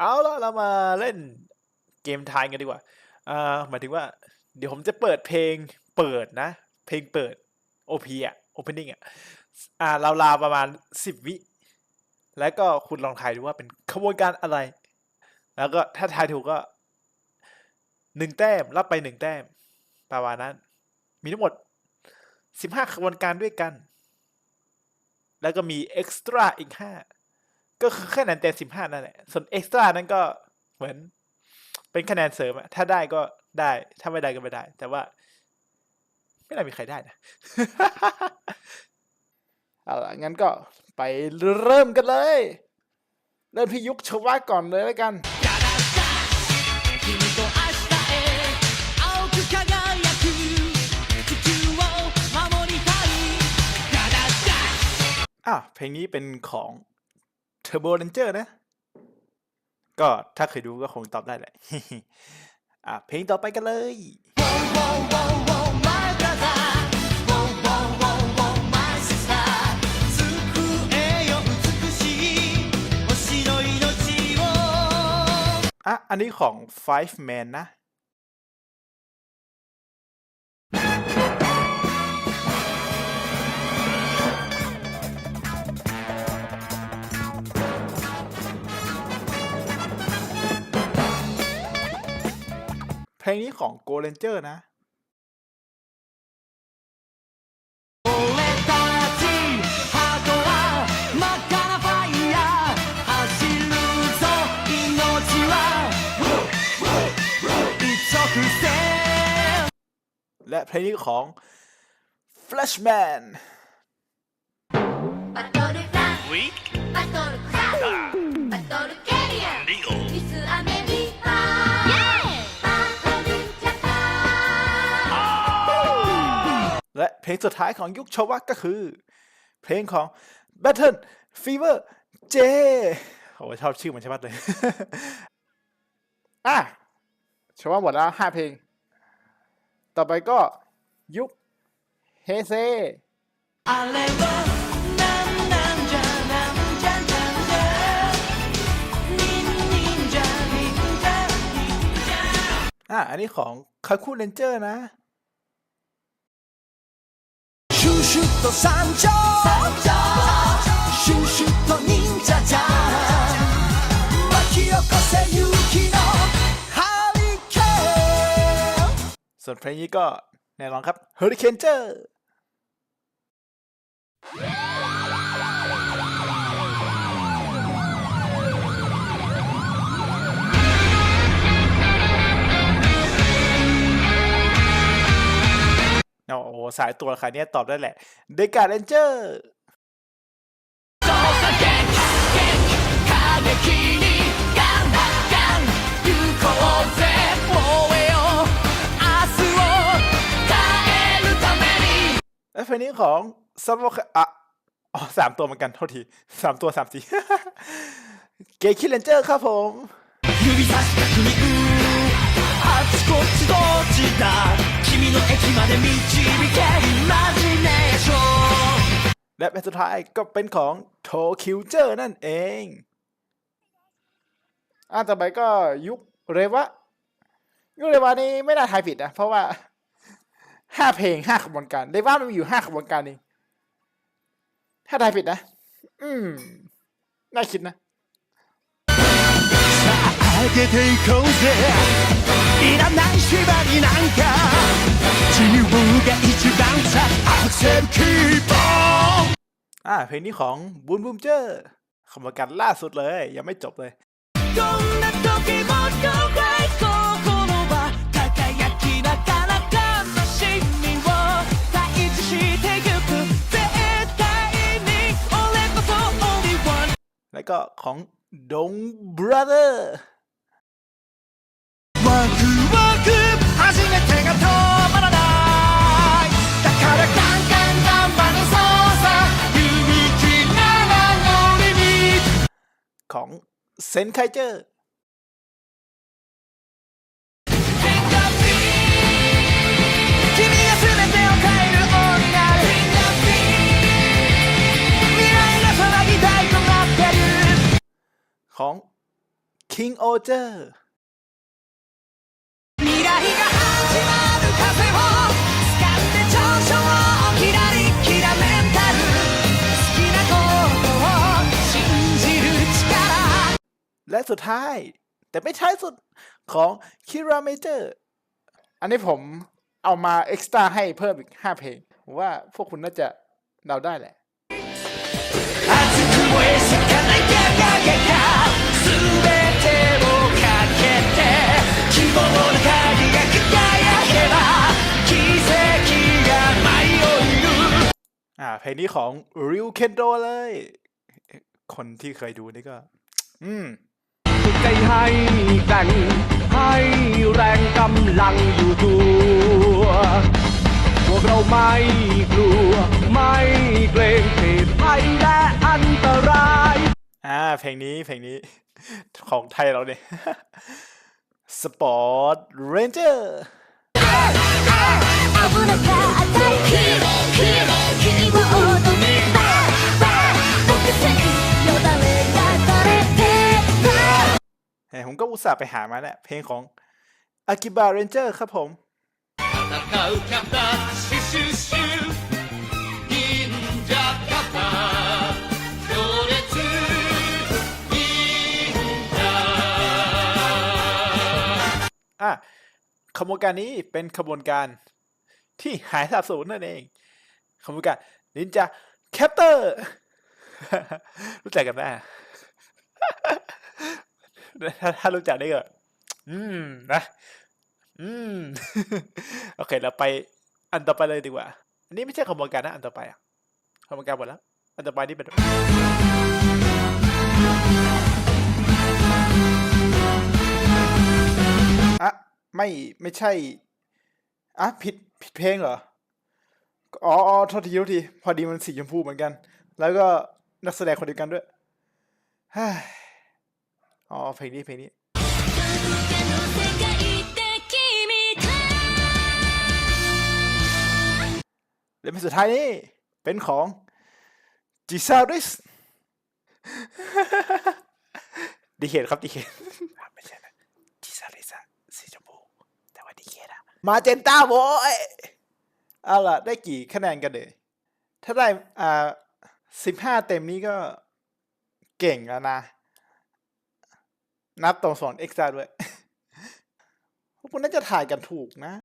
เอาละเรามาเล่นเกมทายกันดีกว่าอ่าหมายถึงว่า เดี๋ยวผมจะเปิดเพลงเปิดนะ เพลงเปิด OP อะ Opening อะ อ่าเราลาวๆประมาณสิบวิ แล้วก็คุณลองทายดูว่าเป็นขบวนการอะไร แล้วก็ถ้าทายถูกก็หนึ่งแต้มรับไปหนึ่งแต้ม ประมาณนั้น มีทั้งหมดสิบห้าขบวนการด้วยกัน แล้วก็มีเอ็กซ์ตร้าอีกห้า ก็คือคะแนนเต็มสิบห้านั่นแหละ ส่วนเอ็กซ์ตร้านั้นก็เหมือนเป็นคะแนนเสริมอะถ้าได้ก็ได้ ถ้าไม่ได้ก็ไม่ได้ แต่ว่า ไม่น่ามีใครได้นะ เอาละงั้นก็ไปเริ่มกันเลย เริ่มพี่ยุคชวะก่อนเลยแล้วกันอะเพลงนี้เป็นของ Turbo นเจอร์นะ ก็ถ้าเคยดูก็คงตอบได้แหละ อะเพลงต่อไปกันเลย อะ อันนี้ของ Five Man นะ ลงนี้ของ Go Ranger นะ 俺たちハートは真っ赤なファイヤー走るぞ命は一直線 และเพลงนี้ของ Flashman バトルフランバトルクラ เพลงสุดท้ายของยุคชวักก็คือ เพลงของ Battle Fever J โอ้ชอบชื่อมันใช่ไหมเลยอะชว่าหมดแล้วห้าเพลง ต่อไปก็ยุคเฮเซอะอันนี้ของคาคูเรนเจอร์นะ シュシュッと山頂シュシュッと忍者じゃ巻き起こせ勇気のハリケーン ส่วนเพลงนี้ก็แน่นอนครับ Hurricane เ สายตัวใครเนี้ยตอบได้แหละเดกาเรนเจอร์ 操作元気元気過激にガンガン行こうぜ燃えよ明日を変えるために และเพลงนี้ของซัมโบอ่ะอ๋อสามตัวเหมือนกัน โทษทีสามตัวสามสี เกคิเลนเจอร์ครับผม 指差し確認あっちこっちどっちだ 君の駅まで導けイマジネーション และเพลงสุดท้ายก็เป็นของโทคิวเจอร์นั่นเอง อ่ะต่อไปก็ยุคเรวะ ยุคเรวะนี่ไม่น่าทายผิดนะ เพราะว่าห้าเพลงห้าขบวนการ เรวะมันมีอยู่ห้าขบวนการเองถ้าทายผิดนะ อืม น่าคิดนะ 上げて いこうぜいらない縛りなんか自由が一番さアクセルキープ อ่า เพลงนี้ของบูนบูมเจอร์ขบวนการล่าสุดเลย ยังไม่จบเลย どんな時も了解心は輝きながら悲しみを退治してゆく絶対に俺こそ only one แล้วก็ของดงบราเ h อร์ 初めてが止まらないだからガンガンガンマの操作勇気ならのリミット ของเซนไคเจอร์ 君が全てを変える王になる未来が騒ぎたいとなってる ของเค King Oger 未来が 始まる風を掴んで上昇キラリキラメンタル好きなことを信じる力 และสุดท้าย แต่ไม่ท้ายสุดของ Kira Major อันนี้ผมเอามาเอ็กซ์ตร้าให้เพิ่มอีก 5 เพลงผมว่าพวกคุณน่าจะเดาได้แหละ 熱く燃え盛らやががが全てをかけて希望の อ่า เพลงนี้ของ Ryu Kendo เลย คนที่เคยดูนี่ก็ อืม ฝึกใจให้แกร่งให้แรงกำลังอยู่ตัว พวกเราไม่กลัว ไม่เกรงเหตุภัยและอันตราย อ่า เพลงนี้เพลงนี้ ของไทยเราเนี่ย Sport Ranger 危なかった สาห์ไปหามาแหละเพลงของอากิบาเรนเจอร์ครับผมอะขบวนการนี้เป็นขบวนการที่หายสาบสูญนั่นเองขบวนการนินจาแคปเตอร์รู้จักกันไหม ถ้าถ้ารู้จักได้ก็อืมนะอืม โอเคเราไปอันต่อไปเลยดีกว่า อันนี้ไม่ใช่ขบวนการนะ อันต่อไปอะขบวนการหมดแล้ว อันต่อไปนี่เป็นอะไม่ไม่ใช่อะผิดผิดเพลงเหรอ อ๋ออโทษทีโทษที พอดีมันสีชมพูเหมือนกัน แล้วก็นักแสดงคนเดียวกันด้วยฮ้ย อ๋อเพลงนี้เพลงนี้และเป็นสุดท้ายนี่เป็นของจิซาริสดีเคนครับดีเคนไม่ใช่นะจิซาริสสีชมพูแต่ว่าดีเคนอะมาเจนต้าโว้ยเอาล่ะ ได้กี่คะแนนกันเลยถ้าได้อ่าสิบห้าเต็มนี้ก็เก่งแล้วนะ นับตรงสอนเอ็กซ์ตร้าด้วย พวกคุณน่าจะถ่ายกันถูกนะ